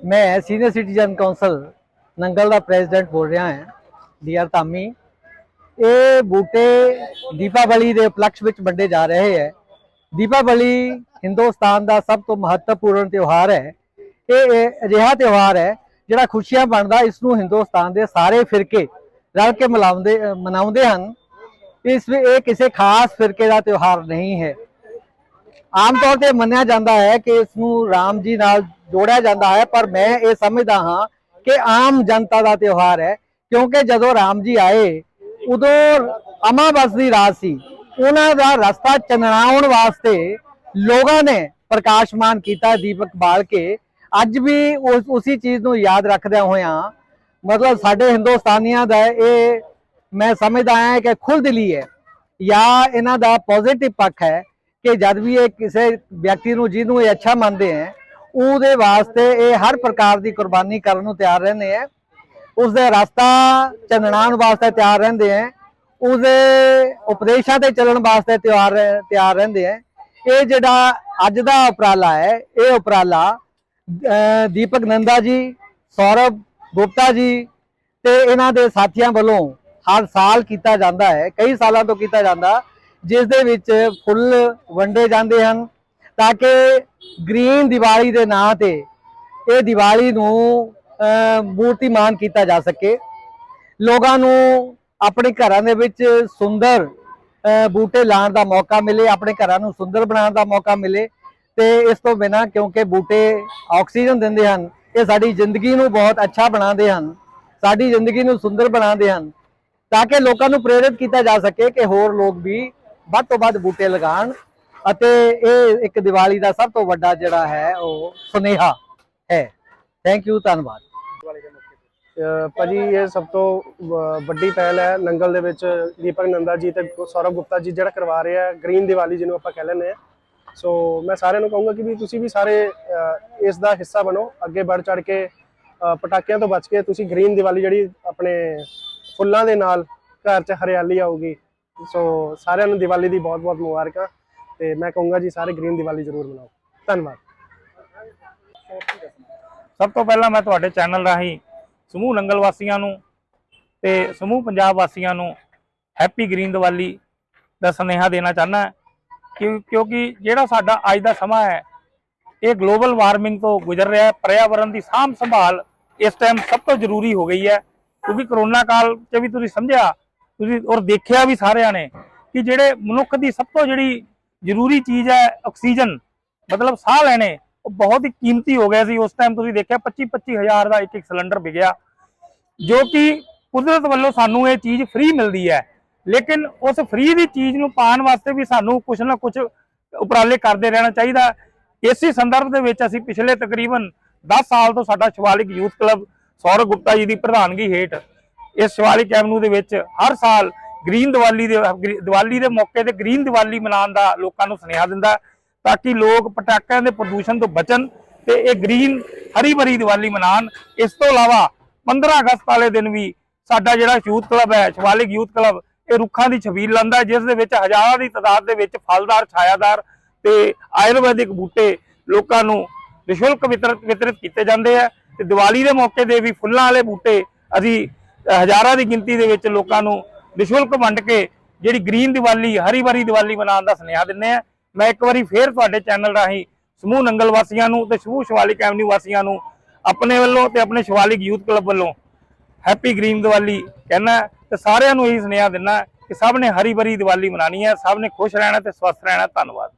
ਮੈਂ senior citizen council Nangal ਦਾ president ਬੋਲ ਰਿਹਾ ਹਾਂ, ਡੀਆਰ ਧਾਮੀ। ਇਹ ਬੂਟੇ ਦੀਪਾਵਲੀ ਦੇ ਉਪਲਕਸ਼ ਵਿੱਚ ਵੰਡੇ ਜਾ ਰਹੇ ਹੈ। ਦੀਪਾਵਲੀ ਹਿੰਦੁਸਤਾਨ ਦਾ ਸਭ ਤੋਂ ਮਹੱਤਵਪੂਰਨ ਤਿਉਹਾਰ ਹੈ। ਇਹ ਇਹ ਅਜਿਹਾ ਤਿਉਹਾਰ ਹੈ ਜਿਹੜਾ ਖੁਸ਼ੀਆਂ ਬਣਦਾ, ਇਸ ਨੂੰ ਹਿੰਦੁਸਤਾਨ ਦੇ ਸਾਰੇ ਫਿਰਕੇ ਰਲ ਕੇ ਮਨਾਉਂਦੇ ਮਨਾਉਂਦੇ ਹਨ। ਇਸ ਵਿੱਚ ਇਹ ਕਿਸੇ ਖਾਸ ਫਿਰਕੇ ਦਾ ਤਿਉਹਾਰ ਨਹੀਂ ਹੈ। ਆਮ ਤੌਰ ਤੇ ਮੰਨਿਆ ਜਾਂਦਾ ਹੈ ਕਿ ਇਸ ਨੂੰ ਰਾਮ ਜੀ ਨਾਲ ਜੋੜਿਆ ਜਾਂਦਾ ਹੈ, ਪਰ ਮੈਂ ਇਹ ਸਮਝਦਾ ਹਾਂ ਕਿ ਆਮ ਜਨਤਾ ਦਾ ਤਿਉਹਾਰ ਹੈ, ਕਿਉਂਕਿ ਜਦੋਂ ਰਾਮ ਜੀ ਆਏ, ਉਦੋਂ ਅਮਾਵਸ ਦੀ ਰਾਤ ਸੀ। ਉਹਨਾਂ ਦਾ ਰਸਤਾ ਚਨਣਾਉਣ ਵਾਸਤੇ ਲੋਕਾਂ ਨੇ ਪ੍ਰਕਾਸ਼ਮਾਨ ਕੀਤਾ, ਦੀਪਕ ਬਾਲ ਕੇ। ਅੱਜ ਵੀ ਉਸ, ਉਸੇ ਚੀਜ਼ ਨੂੰ ਯਾਦ ਰੱਖਦਿਆਂ ਹੋਇਆਂ, ਮਤਲਬ ਸਾਡੇ ਹਿੰਦੁਸਤਾਨੀਆਂ ਦਾ ਇਹ ਮੈਂ ਸਮਝਦਾ ਹਾਂ ਕਿ ਖੁੱਲਦਿਲੀ ਹੈ, ਜਾਂ ਇਹਨਾਂ ਦਾ ਪੋਜ਼ਿਟਿਵ ਪੱਖ ਹੈ ਕਿ ਜਦ ਵੀ ਇਹ ਕਿਸੇ ਵਿਅਕਤੀ ਨੂੰ, ਜਿਹਨੂੰ ਇਹ ਅੱਛਾ ਮੰਨਦੇ ਹੈ ਉਹਦੇ ਵਾਸਤੇ ਇਹ ਹਰ ਪ੍ਰਕਾਰ ਦੀ ਕੁਰਬਾਨੀ ਕਰਨ ਨੂੰ ਤਿਆਰ ਰਹਿੰਦੇ ਹੈ ਉਸ ਦੇ ਰਸਤਾ ਚੰਨਣਾਉਣ ਵਾਸਤੇ ਤਿਆਰ ਰਹਿੰਦੇ ਹੈ ਉਸਦੇ ਉਪਦੇਸ਼ਾਂ ਤੇ ਚੱਲਣ ਵਾਸਤੇ ਤਿਆਰ ਤਿਆਰ ਰਹਿੰਦੇ ਹੈ ਇਹ ਜਿਹੜਾ ਅੱਜ ਦਾ ਉਪਰਾਲਾ ਹੈ, ਇਹ ਉਪਰਾਲਾ ਦੀਪਕ ਨੰਦਾ ਜੀ ਸੌਰਭ ਗੁਪਤਾ ਜੀ ਤੇ ਇਹਨਾਂ ਦੇ ਸਾਥੀਆਂ ਵੱਲੋਂ ਹਰ ਸਾਲ ਕੀਤਾ ਜਾਂਦਾ ਹੈ, ਕਈ ਸਾਲਾਂ ਤੋਂ ਕੀਤਾ ਜਾਂਦਾ, ਜਿਸ ਦੇ ਵਿੱਚ ਫੁੱਲ ਵੰਡੇ ਜਾਂਦੇ ਹਨ, ਤਾਂ ਕਿ ਗ੍ਰੀਨ ਦੀਵਾਲੀ ਦੇ ਨਾਂ ਤੇ ਇਹ ਦੀਵਾਲੀ ਨੂੰ ਮੂਰਤੀਮਾਨ ਕੀਤਾ ਜਾ ਸਕੇ। ਲੋਕਾਂ ਨੂੰ ਆਪਣੇ ਘਰਾਂ ਦੇ ਵਿੱਚ ਸੁੰਦਰ ਬੂਟੇ ਲਾਉਣ ਦਾ ਮੌਕਾ ਮਿਲੇ, ਆਪਣੇ ਘਰਾਂ ਨੂੰ ਸੁੰਦਰ ਬਣਾਉਣ ਦਾ ਮੌਕਾ ਮਿਲੇ। ਤੇ ਇਸ ਤੋਂ ਬਿਨਾ ਕਿਉਂਕਿ ਬੂਟੇ ਆਕਸੀਜਨ ਦਿੰਦੇ ਹਨ, ਇਹ ਸਾਡੀ ਜ਼ਿੰਦਗੀ ਨੂੰ ਬਹੁਤ ਅੱਛਾ ਬਣਾਉਂਦੇ ਹਨ, ਸਾਡੀ ਜ਼ਿੰਦਗੀ ਨੂੰ ਸੁੰਦਰ ਬਣਾਉਂਦੇ ਹਨ, ਤਾਂ ਕਿ ਲੋਕਾਂ ਨੂੰ ਪ੍ਰੇਰਿਤ ਕੀਤਾ ਜਾ ਸਕੇ ਕਿ ਹੋਰ ਲੋਕ ਵੀ ਵੱਧ ਤੋਂ ਵੱਧ ਬੂਟੇ ਲਗਾਉਣ। ਅਤੇ ਇਹ ਇੱਕ ਦੀਵਾਲੀ ਦਾ ਸਭ ਤੋਂ ਵੱਡਾ ਜਿਹੜਾ ਹੈ ਉਹ ਸੁਨੇਹਾ ਹੈ। ਥੈਂਕ ਯੂ ਧੰਨਵਾਦ। ਅਹ ਭਾਜੀ, ਇਹ ਸਭ ਤੋਂ ਵੱਡੀ ਪਹਿਲ ਹੈ ਨੰਗਲ ਦੇ ਵਿੱਚ ਦੀਪਕ ਨੰਦਾ ਜੀ ਤੇ ਸੌਰਵ ਗੁਪਤਾ ਜੀ ਜਿਹੜਾ ਕਰਵਾ ਰਹੇ ਆ ਗ੍ਰੀਨ ਦੀਵਾਲੀ ਜਿਹਨੂੰ ਆਪਾਂ ਕਹਿ ਲੈਂਦੇ ਆ। ਸੋ ਮੈਂ ਸਾਰਿਆਂ ਨੂੰ ਕਹੂੰਗਾ ਕਿ ਵੀ ਤੁਸੀਂ ਵੀ ਸਾਰੇ ਇਸ ਦਾ ਹਿੱਸਾ ਬਣੋ, ਅੱਗੇ ਵੱਧ ਚੜ ਕੇ ਪਟਾਕਿਆਂ ਤੋਂ ਬਚ ਕੇ ਤੁਸੀਂ ਗ੍ਰੀਨ ਦੀਵਾਲੀ ਜਿਹੜੀ ਆਪਣੇ ਫੁੱਲਾਂ ਦੇ ਨਾਲ ਘਰ 'ਚ ਹਰਿਆਲੀ ਆਊਗੀ। ਸੋ ਸਾਰਿਆਂ ਨੂੰ ਦੀਵਾਲੀ ਦੀ ਬਹੁਤ-ਬਹੁਤ ਮੁਬਾਰਕਾਂ। ਤੇ ਮੈਂ ਕਹੂੰਗਾ ਜੀ ਸਾਰੇ ਗ੍ਰੀਨ ਦੀਵਾਲੀ ਜ਼ਰੂਰ ਮਨਾਓ। ਧੰਨਵਾਦ। ਸਭ ਤੋਂ ਪਹਿਲਾਂ ਮੈਂ ਤੁਹਾਡੇ ਚੈਨਲ ਰਾਹੀਂ ਸਮੂਹ ਨੰਗਲ ਵਾਸੀਆਂ ਨੂੰ ਤੇ ਸਮੂਹ ਪੰਜਾਬ ਵਾਸੀਆਂ ਨੂੰ ਹੈਪੀ ਗ੍ਰੀਨ ਦੀਵਾਲੀ ਦਾ ਸੁਨੇਹਾ ਦੇਣਾ ਚਾਹੁੰਦਾ ਕਿ ਕਿਉਂਕਿ ਜਿਹੜਾ ਸਾਡਾ ਅੱਜ ਦਾ ਸਮਾਂ ਹੈ, ਇਹ ਗਲੋਬਲ ਵਾਰਮਿੰਗ ਤੋਂ ਗੁਜ਼ਰ ਰਿਹਾ ਹੈ। ਪਰਿਆਵਰਣ ਦੀ ਸਾਂਭ ਸੰਭਾਲ ਇਸ ਟਾਈਮ ਸਭ ਤੋਂ ਜ਼ਰੂਰੀ ਹੋ ਗਈ ਹੈ। ਕਿਉਂਕਿ ਕਰੋਨਾ ਕਾਲ 'ਚ ਵੀ ਤੁਸੀਂ ਸਮਝਿਆ, ਤੁਸੀਂ ਔਰ ਦੇਖਿਆ ਵੀ ਸਾਰਿਆਂ ਨੇ ਕਿ ਜਿਹੜੇ ਮਨੁੱਖ ਦੀ ਸਭ ਤੋਂ ਜਿਹੜੀ ਜ਼ਰੂਰੀ ਚੀਜ਼ ਹੈ ਆਕਸੀਜਨ। ਮਤਲਬ ਸਾਹ ਲੈਣੇ, ਉਹ ਬਹੁਤ ਹੀ ਕੀਮਤੀ ਹੋ ਗਿਆ ਸੀ। ਉਸ ਟਾਈਮ ਤੁਸੀਂ ਦੇਖਿਆ 25 25 ਦਾ ਇੱਕ ਇੱਕ ਸਿਲੰਡਰ ਵਿਕਿਆ। ਜੋ ਕਿ ਕੁਦਰਤ ਵੱਲੋਂ ਸਾਨੂੰ ਇਹ ਚੀਜ਼ ਫ੍ਰੀ ਮਿਲਦੀ ਹੈ। ਲੇਕਿਨ ਉਸ ਫ੍ਰੀ ਦੀ ਚੀਜ਼ ਨੂੰ ਪਾਉਣ ਵਾਸਤੇ ਵੀ ਸਾਨੂੰ ਕੁਝ ਨਾ ਕੁਝ ਉਪਰਾਲੇ ਕਰਦੇ ਰਹਿਣਾ ਚਾਹੀਦਾ। ਇਸੇ ਸੰਦਰਭ ਦੇ ਵਿੱਚ ਅਸੀਂ ਪਿਛਲੇ ਤਕਰੀਬਨ 10 ਸਾਲ ਤੋਂ ਸਾਡਾ ਸ਼ਿਵਾਲਿਕ ਯੂਥ ਕਲੱਬ ਸੌਰਵ ਗੁਪਤਾ ਜੀ ਦੀ ਪ੍ਰਧਾਨਗੀ ਹੇਠ ਇਸ ਸ਼ਿਵਾਲਿਕ ਐਵਨਿਊ ਦੇ ਵਿੱਚ ਹਰ ਸਾਲ ਗ੍ਰੀਨ ਦੀਵਾਲੀ ਦੇ, ਗ੍ਰੀ- ਦੀਵਾਲੀ ਦੇ ਮੌਕੇ ਤੇ ਗ੍ਰੀਨ ਦੀਵਾਲੀ ਮਨਾਉਣ ਦਾ ਲੋਕਾਂ ਨੂੰ ਸੁਨੇਹਾ ਦਿੰਦਾ ਤਾਂ ਕਿ ਲੋਕ ਪਟਾਕਿਆਂ ਦੇ ਪ੍ਰਦੂਸ਼ਣ ਤੋਂ ਬਚਣ ਤੇ ਇਹ ਗ੍ਰੀਨ ਹਰੀ ਭਰੀ ਦੀਵਾਲੀ ਮਨਾਉਣ। ਇਸ ਤੋਂ ਇਲਾਵਾ 15 ਅਗਸਤ ਵਾਲੇ ਦਿਨ ਵੀ ਸਾਡਾ ਜਿਹੜਾ ਯੂਥ ਕਲੱਬ ਹੈ, ਸ਼ਿਵਾਲਿਕ ਯੂਥ ਕਲੱਬ, ਇਹ ਰੁੱਖਾਂ ਦੀ ਛਬੀਲ ਲਾਉਂਦਾ ਜਿਸ ਦੇ ਵਿੱਚ ਹਜ਼ਾਰਾਂ ਦੀ ਤਾਦਾਦ ਦੇ ਵਿੱਚ ਫਲਦਾਰ, ਛਾਇਆਦਾਰ ਤੇ ਆਯੁਰਵੈਦਿਕ ਬੂਟੇ ਲੋਕਾਂ ਨੂੰ ਨਿਸ਼ੁਲਕ ਵਿਤਰਿਤ ਵਿਤਰਿਤ ਕੀਤੇ ਜਾਂਦੇ ਆ ਤੇ ਦੀਵਾਲੀ ਦੇ ਮੌਕੇ 'ਤੇ ਵੀ ਫੁੱਲਾਂ ਵਾਲੇ ਬੂਟੇ ਅਸੀਂ ਹਜ਼ਾਰਾਂ ਦੀ ਗਿਣਤੀ ਦੇ ਵਿੱਚ ਲੋਕਾਂ ਨੂੰ ਨਿਸ਼ੁਲਕ ਵੰਡ ਕੇ ਜਿਹੜੀ ਗ੍ਰੀਨ ਦੀਵਾਲੀ, ਹਰੀ ਭਰੀ ਦੀਵਾਲੀ ਮਨਾਉਣ ਦਾ ਸੁਨੇਹਾ ਦਿੰਦੇ ਆ ਮੈਂ ਇੱਕ ਵਾਰੀ ਫੇਰ ਤੁਹਾਡੇ ਚੈਨਲ ਰਾਹੀਂ ਸਮੂਹ ਨੰਗਲ ਵਾਸੀਆਂ ਨੂੰ ਤੇ ਸਮੂਹ ਸ਼ਿਵਾਲਿਕ ਐਵਨਿਊ ਵਾਸੀਆਂ ਨੂੰ ਆਪਣੇ ਵੱਲੋਂ ਤੇ ਆਪਣੇ ਸ਼ਿਵਾਲਿਕ ਯੂਥ ਕਲੱਬ ਵੱਲੋਂ ਹੈਪੀ ਗ੍ਰੀਨ ਦੀਵਾਲੀ ਕਹਿਣਾ ਤੇ ਸਾਰਿਆਂ ਨੂੰ ਇਹੀ ਸੁਨੇਹਾ ਦਿੰਦਾ ਕਿ ਸਭ ਨੇ ਹਰੀ ਭਰੀ ਦੀਵਾਲੀ ਮਨਾਣੀ ਹੈ, ਸਭ ਨੇ ਖੁਸ਼ ਰਹਿਣਾ ਤੇ ਸਵਸਥ ਰਹਿਣਾ ਧੰਨਵਾਦ।